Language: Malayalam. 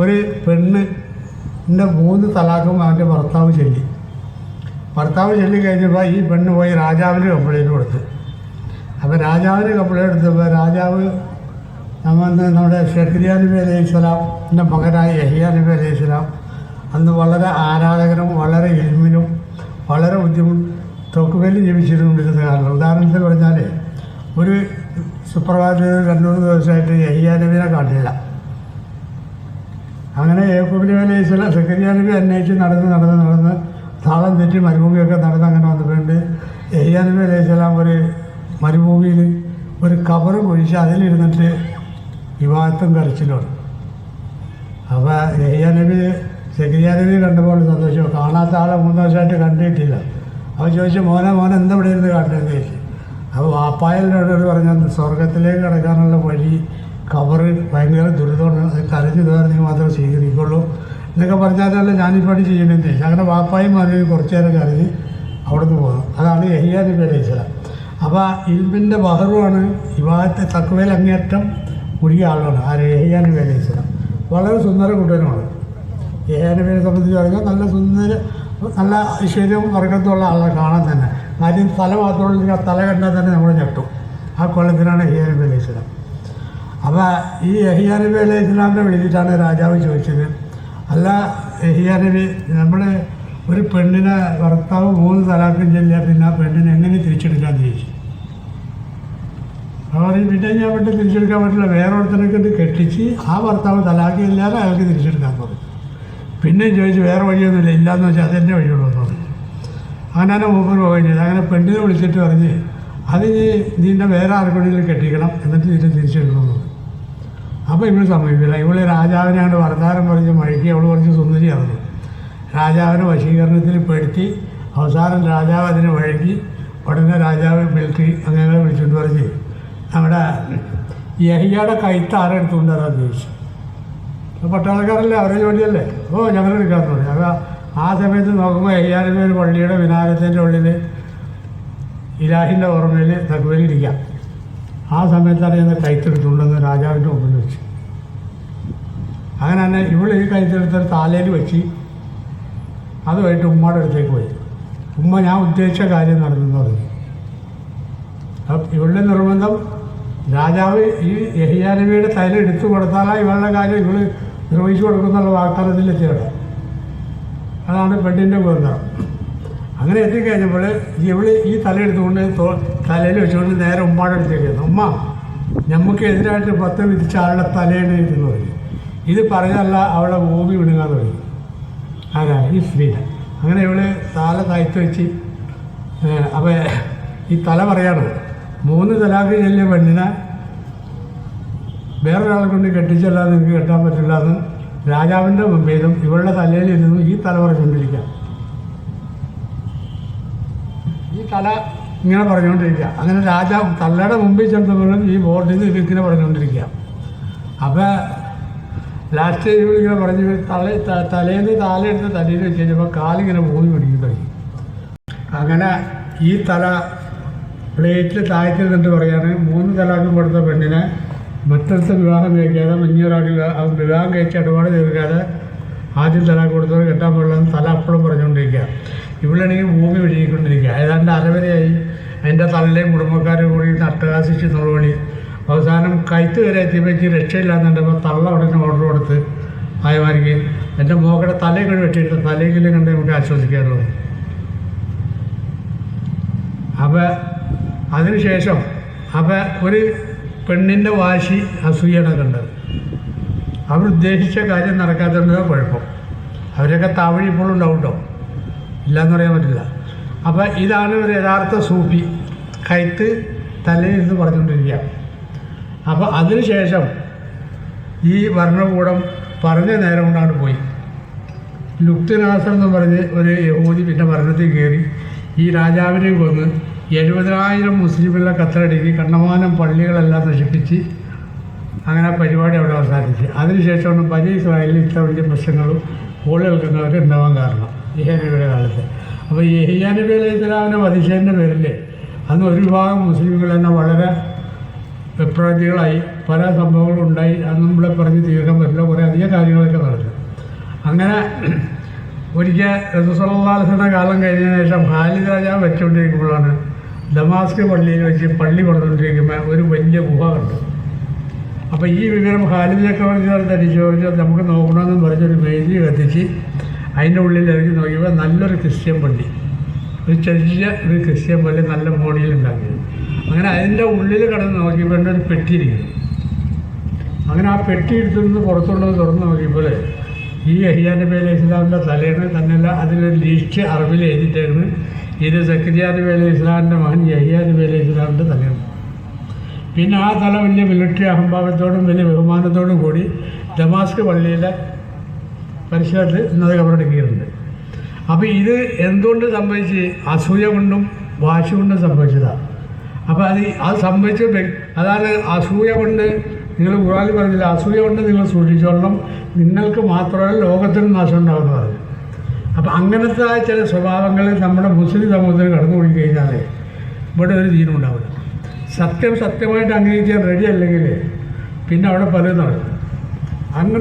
ഒരു പെണ്ണ് എന്റെ മൂന്ന് തലാക്കും അവന്റെ ഭർത്താവ് ചൊല്ലി. ഭർത്താവ് ചൊല്ലി കഴിഞ്ഞപ്പോൾ ഈ പെണ്ണ് പോയി രാജാവിന് കംപ്ലൈന്റ് കൊടുത്തു. അപ്പോൾ രാജാവിന് കംപ്ലൈന്റ് എടുത്തപ്പോൾ രാജാവ് നമ്മൾ നമ്മുടെ ഷെഖ്രിയ നബി അലൈഹി സ്വലാം എന്റെ മകനായ യഹിയ നബി അലൈഹി സ്വലാം അന്ന് വളരെ ആരാധകരും വളരെ ഇൽമിലും വളരെ ബുദ്ധിമുട്ട് തൊക്കുവേലി ജീവിച്ചിരുന്നിരുന്ന കാരണം ഉദാഹരണത്തിന് പറഞ്ഞാൽ ഒരു സുപ്രഭാതത്തിൽ രണ്ടു മൂന്ന് ദിവസമായിട്ട് യഹിയ നബിനെ കാണില്ല അങ്ങനെ യേക്കൂബ് നബി അലൈഹി സ്വലാം സെക്കരിയ നബി അന്വേഷിച്ച് നടന്ന് നടന്ന് നടന്ന് താളം തെറ്റി മരുഭൂമിയൊക്കെ നടന്ന് അങ്ങനെ വന്നിട്ടുണ്ട്. യഹിയ നബി അലൈഹി സ്വലാം ഒരു മരുഭൂമിയിൽ ഒരു കവറും കുഴിച്ച് അതിലിരുന്നിട്ട് വിവാഹത്തും കരച്ചിലുമാണ്. അപ്പോൾ യഹിയ നബി സെക്കരിയ നബി കണ്ടപ്പോൾ സന്തോഷം. കാണാത്ത ആളെ മൂന്ന് വർഷമായിട്ട് കണ്ടിട്ടില്ല. അപ്പോൾ ചോദിച്ചു മോനെ മോനെ എന്താ ഇവിടെ ഇരുന്ന് കണ്ടെന്ന് ചോദിച്ചു. അപ്പോൾ വാപ്പായലിനോട് പറഞ്ഞാൽ സ്വർഗത്തിലേക്ക് കിടക്കാനുള്ള വഴി കവറ് ഭയങ്കര ദുരിതമാണ്. അത് കരഞ്ഞു തീർന്നെങ്കിൽ മാത്രമേ സ്വീകരിക്കുള്ളൂ. എന്നൊക്കെ പറഞ്ഞാലല്ല ഞാനീ പണി ചെയ്യണമെന്ന് ചോദിച്ചു അങ്ങനെ വാപ്പായും മകനും കുറച്ച് നേരം കരഞ്ഞ് അവിടുന്ന് പോകുന്നു അതാണ് യഹിയ പേര് സ്വലാം. അപ്പോൾ ഇൽമിന്റെ ബഹറുമാണ് വിവാഹത്തെ തക്കുവേൽ അങ്ങേറ്റം മുഴുകിയ ആളാണ് ആ യഹിയ പേര് അലൈഹി വളരെ സുന്ദര കുട്ടനുമാണ് യഹിയ പേരെ സംബന്ധിച്ച് പറഞ്ഞാൽ നല്ല സുന്ദര നല്ല ഐശ്വര്യവും വർഗത്തുള്ള ആളെ കാണാൻ തന്നെ. ആദ്യം തല മാത്രമുള്ള തല കണ്ടാൽ തന്നെ നമ്മൾ ഞെട്ടും. ആ കൊല്ലത്തിനാണ് യഹിയ പേര് സ്വലാം. അപ്പോൾ ഈ യഹിയ നബി അലൈഹി ഇസ്ലാമിനെ വിളിച്ചിട്ടാണ് രാജാവ് ചോദിച്ചത്. അല്ല യഹിയ നബി നമ്മൾ ഒരു പെണ്ണിനെ ഭർത്താവ് മൂന്ന് തലാക്കും ചെല്ലിയ പിന്നെ ആ പെണ്ണിനെ എങ്ങനെ തിരിച്ചെടുക്കാൻ ചോദിച്ചു? അവർ പിന്നെ ഞാൻ വേണ്ടി തിരിച്ചെടുക്കാൻ പറ്റില്ല വേറെ ഒരുത്തനെ ഇത് കെട്ടിച്ച് ആ ഭർത്താവ് തലാക്കി ഇല്ലാതെ അയാൾക്ക് തിരിച്ചെടുക്കാൻ പറഞ്ഞു. പിന്നെ ചോദിച്ചു വേറെ വഴിയൊന്നുമില്ല ഇല്ലയെന്ന് വെച്ചാൽ അതെന്റെ വഴിയുള്ളൂ എന്ന് പറഞ്ഞു. അങ്ങനെ മൂപ്പർ പോവുകയും ചെയ്തു. അങ്ങനെ പെണ്ണിനെ വിളിച്ചിട്ട് പറഞ്ഞ് അത് നീ നിന്റെ വേറെ ആർക്കെങ്കിലും കെട്ടിക്കണം എന്നിട്ട് നിന്നെ തിരിച്ചെടുക്കണം എന്ന് പറഞ്ഞു. അപ്പോൾ ഇവൾ സമ്മതിക്കില്ല ഇവൾ രാജാവിനാണ്ട് വർദ്ധാരം പറഞ്ഞ് മഴക്കി അവൾ കുറച്ച് സുന്ദരിയായിരുന്നു രാജാവിനെ വശീകരണത്തിൽ പെടുത്തി അവസാനം രാജാവ് അതിനെ വഴക്കി ഉടനെ രാജാവ് മിലിറ്ററി അങ്ങനെ വിളിച്ചുകൊണ്ട് പറഞ്ഞ് നമ്മുടെ യഹിയുടെ കൈത്ത് ആരെടുത്തുകൊണ്ടാണ് ചോദിച്ചു. പട്ടാളക്കാരല്ലേ? അവരെ ജോലിയല്ലേ? ഓ ഞങ്ങൾ എടുക്കാമെന്ന് പറഞ്ഞു ആ സമയത്ത് നോക്കുമ്പോൾ യഹിയാരുടെ ഒരു പള്ളിയുടെ വിനാരത്തിന്റെ ഉള്ളിൽ ഇലാഹിന്റെ ഓർമ്മയിൽ തക്കുവലിരിക്കാം ആ സമയത്താണ് ഞാൻ കൈത്തെടുത്തുകൊണ്ടെന്ന് രാജാവിന്റെ മുമ്പിൽ വെച്ചു. അങ്ങനെ തന്നെ ഇവിടെ ഈ കൈത്തെടുത്തൊരു താലയിൽ വെച്ച് അതുമായിട്ട് ഉമ്മയുടെ അടുത്തേക്ക് പോയി. ഉമ്മ ഞാൻ ഉദ്ദേശിച്ച കാര്യം നടന്നെന്ന് പറഞ്ഞു. അപ്പം ഇവളുടെ നിർബന്ധം രാജാവ് ഈ യഹിയാനബിയുടെ തൈല എടുത്തു കൊടുത്താലാ ഇവളുടെ കാര്യം ഇവൾ നിർവഹിച്ചു കൊടുക്കുന്നുള്ള വാഗ്ദാനത്തിലെത്തിയത് അതാണ് പെണ്ണിന്റെ ബന്ധം അങ്ങനെ എത്തിക്കഴിഞ്ഞപ്പോൾ ഇവൾ ഈ തല എടുത്തുകൊണ്ട് തലയിൽ വെച്ചുകൊണ്ട് നേരെ ഉമ്മാടെ അടുത്തേക്ക് ഉമ്മ നമുക്ക് എതിരായിട്ട് പത്ത് വിധിച്ച ആളുടെ തലയാണ് പറഞ്ഞു. ഇത് പറഞ്ഞല്ല അവളെ ഭൂമി വിടുക എന്ന് പറയും. ആരാ? ഈ സ്ത്രീ അങ്ങനെ ഇവൾ തല താഴ്ത്തി വെച്ച് അപ്പോൾ ഈ തല പറയാണ് മൂന്ന് തലാക്ക് ചെല്ലിയ പെണ്ണിനെ വേറൊരാളെ കൊണ്ട് കെട്ടിച്ചല്ലാതെ നിങ്ങൾക്ക് കെട്ടാൻ പറ്റില്ല എന്ന് രാജാവിന്റെ മുമ്പേലും ഇവളുടെ തലയിൽ ഇരുന്നു ഈ തല പറഞ്ഞുകൊണ്ടിരിക്കാം ഈ തല ഇങ്ങനെ പറഞ്ഞുകൊണ്ടിരിക്കുക. അങ്ങനെ രാജാവ് തലയുടെ മുമ്പിൽ ചെന്നപ്പോഴും ഈ ബോർഡിൽ നിന്ന് ഇതിങ്ങനെ പറഞ്ഞുകൊണ്ടിരിക്കുക. അപ്പോൾ ലാസ്റ്റ് ടൈം ഇങ്ങനെ പറഞ്ഞു തല തലേന്ന് താലെടുത്ത് തലയിൽ വെച്ച് കഴിഞ്ഞപ്പോൾ കാലിങ്ങനെ മൂന്ന് പിടിക്കും തുടങ്ങി അങ്ങനെ ഈ തല പ്ലേറ്റിൽ താഴ്ത്തി നിന്നിട്ട് പറയാണ് മൂന്ന് തലാക്കും കൊടുത്ത പെണ്ണിനെ മറ്റൊരുത്ത വിവാഹം കഴിക്കാതെ മഞ്ഞൊരാൾക്ക് വിവാഹം കഴിച്ച് ഇടപാട് തീർക്കാതെ ആദ്യം തല കൊടുത്തവർ കെട്ടാൻ പാടില്ലെന്ന് തല അപ്പോഴും പറഞ്ഞുകൊണ്ടിരിക്കുക. ഇവിടെയാണെങ്കിൽ ഭൂമി ഒഴുകിക്കൊണ്ടിരിക്കുക ഏതാണ്ട് അരവരെയായി. അതിന്റെ തലയിലെയും കുടുംബക്കാരെ കൂടി നട്ടകാശിച്ച് നുളവളി അവസാനം കൈത്ത് വരെ എത്തിയപ്പോൾ രക്ഷയില്ലാന്നുണ്ടപ്പോൾ തള്ള ഉടനെ ഓർഡർ കൊടുത്ത് ആയമാർക്ക് എന്റെ മോക്കടെ തലയും കൂടി വെട്ടിയിട്ട് തലയെങ്കിലും കണ്ട് നമുക്ക് ആശ്വസിക്കാറുള്ളൂ അപ്പോൾ അതിനുശേഷം അപ്പോൾ ഒരു പെണ്ണിന്റെ വാശി അസൂയാണ് കണ്ടത് അവർ ഉദ്ദേശിച്ച കാര്യം നടക്കാത്തതുകൊണ്ടാണ് കുഴപ്പം. അവരൊക്കെ താവഴി ഇപ്പോഴും ഡൗട്ടോ ഇല്ലയെന്ന് പറയാൻ പറ്റില്ല. അപ്പോൾ ഇതാണ് ഒരു യഥാർത്ഥ സൂഫി. കൈത്ത് തലയിൽ നിന്ന് പറഞ്ഞുകൊണ്ടിരിക്കുക അപ്പോൾ അതിനുശേഷം ഈ ഭരണകൂടം പറഞ്ഞ നേരം കൊണ്ടാണ് പോയി. ലുക്തിനാസം എന്ന് പറഞ്ഞ് ഒരു യഹൂദി പിന്നെ ഭരണത്തിൽ കയറി ഈ രാജാവിനെ കൊന്ന് എഴുപതിനായിരം മുസ്ലിമുകളെ കത്തലടുക്കി കണ്ണമാനം പള്ളികളെല്ലാം നശിപ്പിച്ച് അങ്ങനെ പരിപാടി അവിടെ അവസാനിച്ച് അതിനുശേഷമാണ് പരി ഇസ്രായേലിൽ ഇത്ര വലിയ പ്രശ്നങ്ങളും കേൾക്കുന്നവർ ഉണ്ടാവാൻ കാരണം. ഇഹനബിയുടെ കാലത്ത്. അപ്പോൾ ഈ ഹിയാനബി അലൈഹി ഇസ്ലാമിനെ വധിച്ചതിന്റെ പേരിൽ അന്ന് ഒരു വിഭാഗം മുസ്ലിമുകൾ തന്നെ വളരെ വിപ്രവൃത്തികളായി പല സംഭവങ്ങളും ഉണ്ടായി അത് നമ്മളെ പറഞ്ഞ് തീർക്കാൻ പറ്റില്ല. കുറേ അധികം കാര്യങ്ങളൊക്കെ നടന്നു. അങ്ങനെ ഒരിക്കൽ റസൂസലാസിന്റെ കാലം കഴിഞ്ഞതിന് ശേഷം ഹാലിദ് രാജാവ് വെച്ചുകൊണ്ടിരിക്കുമ്പോഴാണ് ദമാസ്ക് പള്ളിയിൽ വെച്ച് പള്ളി പണിതുകൊണ്ടിരിക്കുമ്പോൾ ഒരു വലിയ ഗുഹ കണ്ടു. അപ്പോൾ ഈ വിവരം ഹാലിദ് ചക്രവർത്തി ചോദിച്ചാൽ നമുക്ക് നോക്കണമെന്ന് പറഞ്ഞൊരു വേദി കത്തിച്ച് അതിന്റെ ഉള്ളിൽ ഇറങ്ങി നോക്കിയപ്പോൾ നല്ലൊരു ക്രിസ്ത്യൻ പള്ളി. ഒരു ചെറിയ ഒരു ക്രിസ്ത്യൻ പള്ളി നല്ല മോഡിയിൽ ഉണ്ടാക്കിയത്. അങ്ങനെ അതിന്റെ ഉള്ളിൽ കിടന്ന് നോക്കിയപ്പോൾ എന്റെ ഒരു പെട്ടി ഇരിക്കുന്നു അങ്ങനെ ആ പെട്ടി എടുത്തുനിന്ന് പുറത്തുള്ളത് തുറന്ന് നോക്കിയപ്പോൾ ഈ അഹിയാന്റെ അലൈഹി ഇസ്ലാമിന്റെ തലേന്ന് തന്നെയല്ല അതിലൊരു ലീസ്റ്റ് അറബിൽ എഴുതിയിട്ടായിരുന്നു ഇത് നബി അലൈഹി ഇസ്ലാമിന്റെ മകൻ നബി അലൈഹി ഇസ്ലാമിന്റെ തലയാണ് പിന്നെ ആ തല വലിയ മിലിറ്ററി അഹംഭാവത്തോടും വലിയ ബഹുമാനത്തോടും കൂടി ഡമാസ്ക് പള്ളിയിലെ പരിസരത്ത് ഇന്നത് കബറടക്കിയിട്ടുണ്ട്. അപ്പോൾ ഇത് എന്തുകൊണ്ട് സംഭവിച്ച്? അസൂയ കൊണ്ടും വാശി കൊണ്ടും സംഭവിച്ചതാണ് അപ്പോൾ അത് അത് സംഭവിച്ച അതാണ് അസൂയ കൊണ്ട് നിങ്ങൾ ഖുറാനിൽ പറഞ്ഞില്ല അസൂയ കൊണ്ട് നിങ്ങൾ സൂക്ഷിച്ചോളണം. നിങ്ങൾക്ക് മാത്രമല്ല ലോകത്തിനും നാശം ഉണ്ടാകുന്നു പറഞ്ഞു. അപ്പം അങ്ങനത്തെ ചില സ്വഭാവങ്ങൾ നമ്മുടെ മുസ്ലിം സമൂഹത്തിൽ കടന്നുകൂടി കഴിഞ്ഞാൽ ഇവിടെ ഒരു ദീനം ഉണ്ടാവില്ല. സത്യം സത്യമായിട്ട് അംഗീകരിക്കാൻ റെഡി അല്ലെങ്കിൽ പിന്നെ അവിടെ പലതും നടക്കും അങ്ങനെ